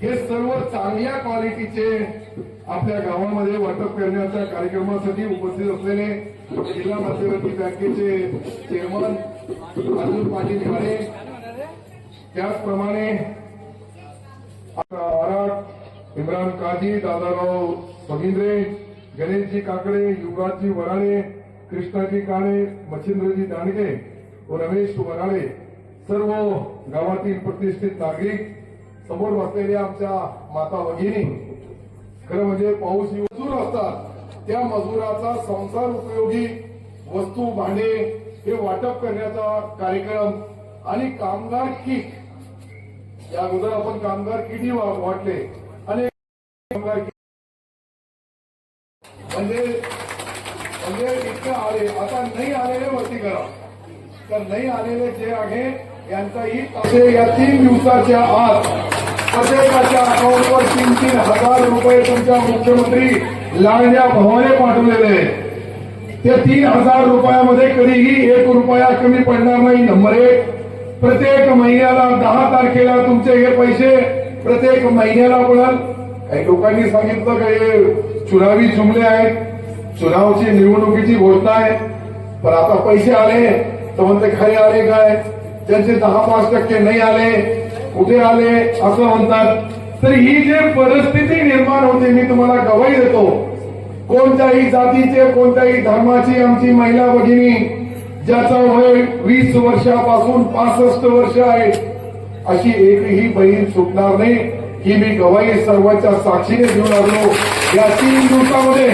हे सर्व चांगल्या क्वालिटीचे आपल्या गावामध्ये वाटप करण्याच्या कार्यक्रमासाठी उपस्थित असलेले जिल्हा मध्यवर्ती बँकेचे चेअरमन अजून पाटील खाडे त्याचप्रमाणे आराट इम्रान काजी दादाराव सगिंद्रे गणेशजी काकडे युवराजजी वराळे कृष्णाजी काळे मच्छिंद्रजी दांडगे व रमेश वराळे सर्व गावातील प्रतिष्ठित नागरिक समोर बसलेल्या आमच्या माता भगिनी. खरं म्हणजे पाऊस मजूर असतात. त्या मजुराचा संसार उपयोगी वस्तू भांडे हे वाटप करण्याचा कार्यक्रम आणि कामगार किट. या अगोदर आपण कामगार किटी वाटले. आणि कामगार किट. म्हणजे म्हणजे इतके आले. आता नाही आलेले वरती करा. तर नाही आलेले जे आहे यांचाही या तीन दिवसाच्या आत प्रत्येकाच्या अकाउंटवर तीन तीन हजार रुपये तुमच्या मुख्यमंत्री लाडल्या भावाने पाठवलेले आहे त्या तीन हजार रुपयामध्ये कधीही एक रुपया कमी पडणार नाही नंबर एक. प्रत्येक महिन्याला दहा तारखेला तुमचे हे पैसे प्रत्येक महिन्याला पडाल. काही लोकांनी सांगितलं का हे चुनावी जुमले आहेत. चुनावची निवडणुकीची घोषणा आहे. पण आता पैसे आले. तर म्हणते खरे आले काय? त्यांचे दहा पाच टक्के नाही आले. कुठे आले असं म्हणतात. तर ही जे परिस्थिती निर्माण होते मी तुम्हाला गवाही देतो. कोणत्याही जातीचे कोणत्याही धर्माची आमची महिला भगिनी ज्याचा वय वीस वर्षापासून पासष्ट वर्ष आहे अशी एकही बहीण सुटणार नाही. ही मी गवाही सर्वांच्या साक्षीने घेऊन आलो या तीन दिवसामध्ये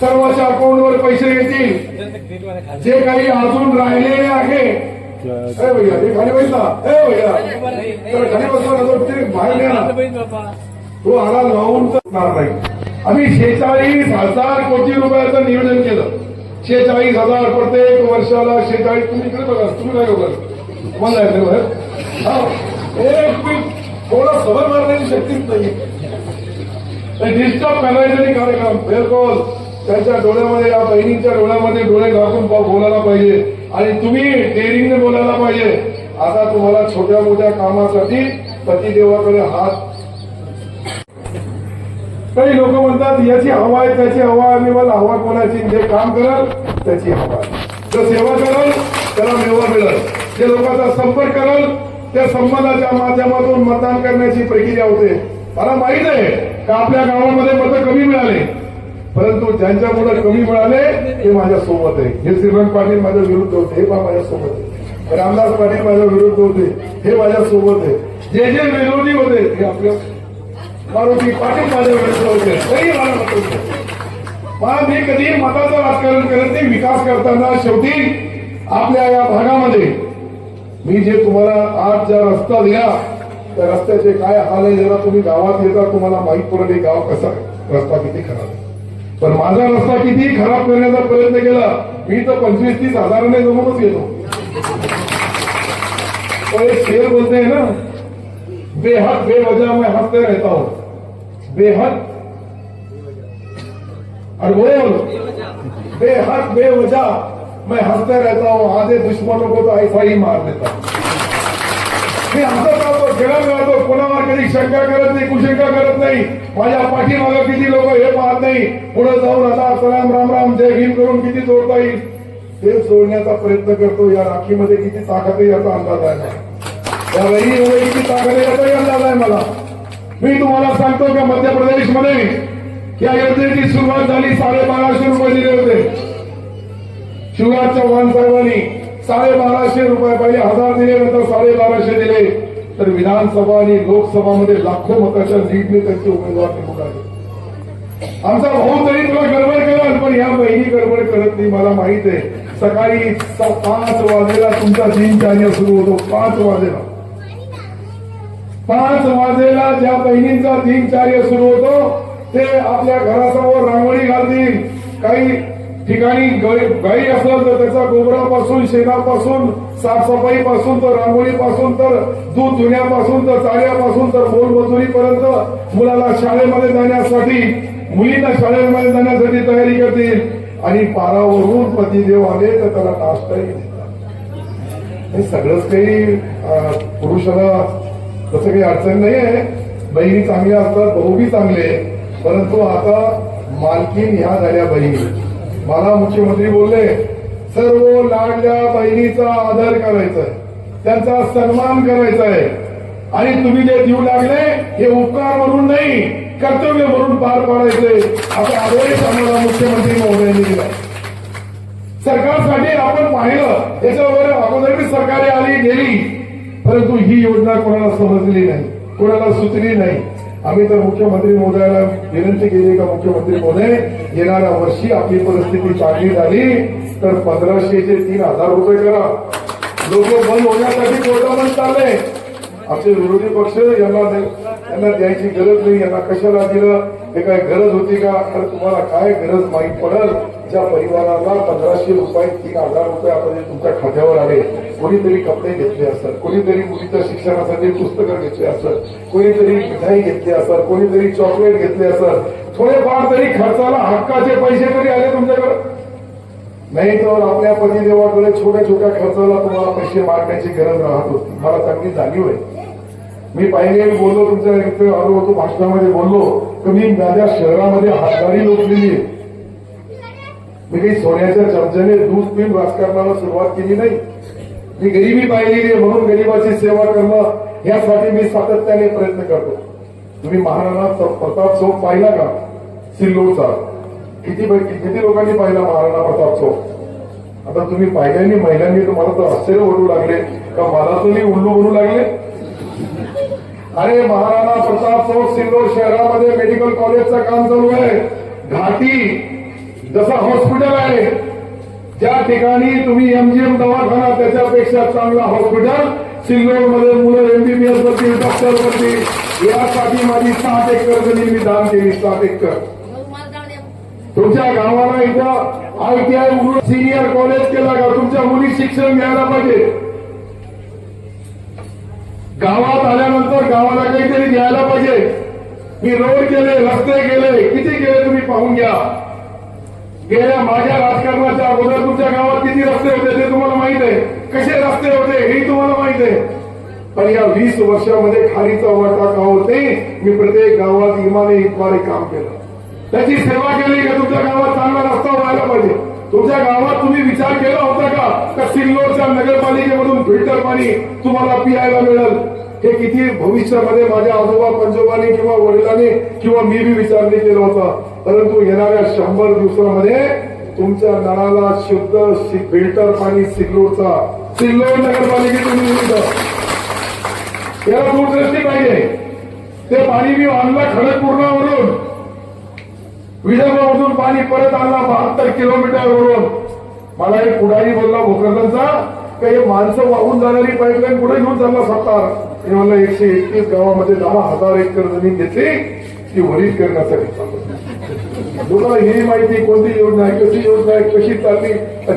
सर्वांच्या अकाउंटवर पैसे येतील. जे काही अजून राहिलेले आहे भैया ते खाली बसला ए भैया. खाली बसला ना ते बाहेर घ्या ना तो आला लावून तर नाही आम्ही शेचाळीस हजार कोटी रुपयाचं नियोजन केलं. शेचाळीस हजार प्रत्येक वर्षाला शेचाळीस तुम्ही इकडे बघा तुम्ही काय बघा तुम्हाला आहे बघा एक मी थोडा सभा मारण्याची शक्तीच नाही. डिस्टर्ब करायचं कार्यक्रम. बिलकुल. त्यांच्या डोळ्यामध्ये या बहिणींच्या डोळ्यामध्ये डोळे घालून बोलायला पाहिजे. आणि तुम्ही डेअरिंगने बोलायला पाहिजे. आता तुम्हाला छोट्या मोठ्या कामासाठी पतिदेवाकडे हात. काही लोक म्हणतात याची हवा आहे त्याची हवा आहे. मला हवा कोणाची? जे काम कराल त्याची हवा जर जो सेवा कराल त्याला मेवा मिळेल. जे लोकांचा संपर्क कराल त्या संबंधाच्या माध्यमातून मतदान करण्याची प्रक्रिया होते. मला माहीत आहे का आपल्या गावामध्ये मतं कमी मिळाले. परंतु ज्यांच्यामुळे कमी मिळाले ते माझ्या सोबत आहे. हे श्रीमंत पाटील माझ्या विरुद्ध होते. हे पण माझ्या सोबत आहे. रामदास पाटील माझ्या विरुद्ध होते. हे माझ्या सोबत आहे. जे जे विरोधी होते हे आपल्या मारुती पाटील माझ्या विरुद्ध होते. तरी मला मत होते. मला मी कधी मताचं राजकारण करत नाही विकास करताना शेवटी आपल्या या भागामध्ये मी जे तुम्हाला आज ज्या रस्ता दिला त्या रस्त्याचे काय हाल आहे जरा तुम्ही गावात येता तुम्हाला माहीत पडेल गाव कसा रस्ता किती खराब आहे. पण माझा रस्ता किती खराब करण्याचा प्रयत्न केला मी तर पंचवीस तीस हजाराने जमूनच येतो तो एक शेर बोलते हैं ना बेहद बेवजह मैं हंसते रहता हूं. बेहद. और बोल. बेहद बेवजह मैं हंसते रहता हूं. आधे दुश्मनों को तो ऐसा ही मार देता हूं. मी हसत राहतो खेळत राहतो कोणावर कधी शंका करत नाही कुशंका करत नाही. माझ्या पाठीमागं किती लोक हे पाहत नाही. पुढे जाऊन आता सलाम राम राम जय भीम करून किती जोडता येईल? ते सोडण्याचा प्रयत्न करतो या राखीमध्ये किती ताकद आहे याचा अंदाज आहे या वहिनीमध्ये किती ताकद आहे याचाही अंदाज आहे मला. मी तुम्हाला सांगतो का मध्य प्रदेशमध्ये या योजनेची सुरुवात झाली साडेबाराशे रुपये दिले होते. शिवराज चव्हाण साहेबांनी साडेबाराशे रुपये पहिले हजार दिले नंतर साडेबाराशे दिले. तर विधानसभा आणि लोकसभामध्ये लाखो मताच्या लीडने त्यांचे उमेदवार निवडून आले. आमचा भाऊ तरी तुला गडबड करेल पण या बहिणी गडबड करत नाही मला माहीत आहे. सकाळी पाच वाजेला तुमचा दिनचर्या सुरू होतो पाच वाजेला. पाच वाजेला ज्या बहिणींचा दिनचार्य सुरू होतो ते आपल्या घरासमोर रांगोळी घालतील. काही ठिकाणी गाई गाई असेल तर त्याचा गोबरापासून शेणापासून साफसफाईपासून तर रांगोळीपासून तर दूध धुण्यापासून तर चाऱ्यापासून तर मोलमजुरीपर्यंत मुलाला शाळेमध्ये जाण्यासाठी मुलींना शाळेमध्ये जाण्यासाठी तयारी करतील. आणि पारावरून पतिदेव आले तर त्याला नाश्ताही देतात. हे सगळंच काही पुरुषाला तसं काही अडचण नाही आहे बहिणी चांगल्या असतात भाऊ बी चांगले. परंतु आता मालकीन ह्या झाल्या बहिणी. मला मुख्यमंत्री बोलले सर्व लाडल्या बहिणीचा आदर करायचा आहे त्यांचा सन्मान करायचा आहे आणि तुम्ही जे देऊ लागले हे उपकार म्हणून नाही कर्तव्य म्हणून पार पाडायचे. असा आदेश आम्हाला मुख्यमंत्री महोदयांनी दिला. सरकारसाठी आपण पाहिलं त्याच्यावर अगोदर बी सरकारे आली गेली. परंतु ही योजना कोणाला समजली नाही कोणाला सुचली नाही. आम्ही तर मुख्यमंत्री महोदयाला विनंती केली का मुख्यमंत्री महोदय येणाऱ्या वर्षी आपली परिस्थिती चांगली झाली तर पंधराशेचे तीन हजार रुपये करा. लोक बंद होण्यासाठी कोर्टामध्ये चालले. आमचे विरोधी पक्ष यांना यांना द्यायची गरज नाही यांना कशाला दिलं? हे काय गरज होती का? तर तुम्हाला काय गरज माहीत पडल? ज्या परिवाराला पंधराशे रुपये तीन हजार रुपये आपण तुमच्या खात्यावर आले कोणीतरी कपडे घेतले असतात कोणीतरी मुलीच्या शिक्षणासाठी पुस्तकं घेतले असतात कोणीतरी मिठाई घेतली असतात कोणीतरी चॉकलेट घेतले असतात. थोडेफार तरी खर्चाला हक्काचे पैसे तरी आले तुमच्याकडे. नाही तर आपल्या पतिदेवाकडे छोट्या छोट्या खर्चाला तुम्हाला पैसे मागण्याची गरज राहत होती. मला चांगली जाणीव आहे. मी पाहिले मी बोललो तुमच्या इथे आलो होतो भाषणामध्ये बोललो. तर मी माझ्या शहरामध्ये हातगाडी लोटलेली आहे. मी काही सोन्याच्या चमच्याने दूध पिऊन राजकारणाला सुरुवात केली नाही. मी गरिबी पाहिलेली आहे म्हणून गरिबाची सेवा करणं यासाठी मी सातत्याने प्रयत्न करतो. तुम्ही महाराणा प्रताप चौक पाहिला का? सिल्लोडचा. किती किती लोकांनी पाहिला महाराणा प्रताप चौक? आता तुम्ही पाहिल्याने महिलांनी तुम्हाला तर आश्चर्य ओढू लागले. का मला तुम्ही उल्लू बनू लागले? अरे महाराणा प्रताप चौक सिल्लोड शहरामध्ये मेडिकल कॉलेजचं काम चालू आहे. घाटी. जसं हॉस्पिटल आहे ज्या ठिकाणी तुम्ही एमजीएम दवाखाना त्याच्यापेक्षा चांगला हॉस्पिटल सिल्लोडमध्ये मुलं एमबीबीएस करतील डॉक्टर करतील यासाठी माझी सात एकर जमीन मी दान केली सात एकर. तुमच्या गावाला इथं आयटीआय सिनियर कॉलेज केला का? तुमच्या मुली शिक्षण घ्यायला पाहिजे. गावात आल्यानंतर गावाला काहीतरी द्यायला पाहिजे. मी रोड केले रस्ते केले किती केले तुम्ही पाहून घ्या. गेल्या माझ्या राजकारणाच्या अगोदर तुमच्या गावात किती रस्ते होते ते तुम्हाला माहीत आहे. कसे रस्ते होते हे तुम्हाला माहीत आहे. पण या वीस वर्षामध्ये खालीचा वाटा का होते? मी प्रत्येक गावात इमाने इतवारे काम केलं. त्याची सेवा केली का तुमच्या गावात चांगला रस्ता व्हायला पाहिजे? तुमच्या गावात तुम्ही विचार केला होता का? का सिल्लोडच्या नगरपालिकेमधून फिल्टर पाणी तुम्हाला पियायला मिळेल? हे किती भविष्यामध्ये माझ्या आजोबा पंजोबांनी किंवा वडिलांनी किंवा मी बी विचार नाही केला होता. परंतु येणाऱ्या शंभर दिवसामध्ये तुमच्या नळाला शुद्ध फिल्टर पाणी सिल्लोडचा सिल्लोड नगरपालिकेतून याला दूरदृष्टी पाहिजे. ते पाणी मी आणलं खडकपूर्णावरून. विदर्भामधून पाणी परत आणला बहात्तर किलोमीटरवरून. मला एक पुढारी बोलला भोकरचा का हे माणसं वाहून जाणारी पाईपलाईन कुठे घेऊन चालला सरकार? हे एकशे एकतीस गावामध्ये दहा हजार एकर जमीन घेतली ती वरील करण्यासाठी चालू लोकांना ही माहिती कोणती योजना आहे कशी योजना आहे कशी चालली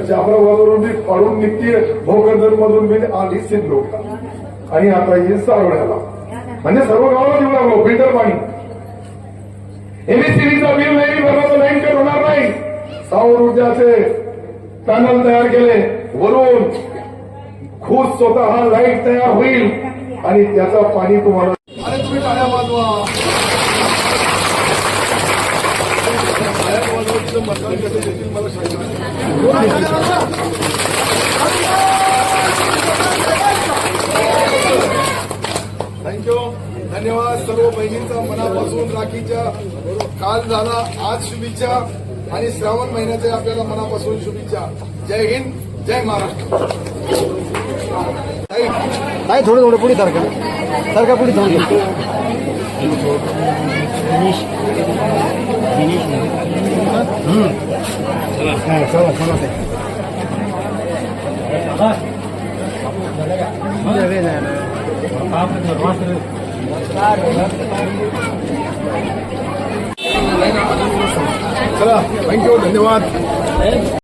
जाफराबादवरून बी पाडून निघते भोकरदन मधून बी आली लोक आणि आता हे सारवण्याला. म्हणजे सर्व गावाला देऊ लागलो फिल्टर पाणी. एमएससीबीचा बिल नाही भरला तर लाईन कट होणार नाही. सौर ऊर्जाचे पॅनल तयार केले वरून. खुद स्वतः लाइट तयार होईल. आणि त्याचा पाणी तुम्हाला अरे तुम्ही टाळ्या वाजवा. मतदान कसं देतील मला थँक्यू धन्यवाद सर्व बहिणींचा मनापासून राखीच्या काल झाला आज शुभेच्छा आणि श्रावण महिन्याच्या आपल्याला मनापासून शुभेच्छा. जय हिंद जय महाराष्ट्र. काय थोडं थोडं पुढे सारखा. सारखा पुढे थोडं चला चला चला चला थँक्यू धन्यवाद.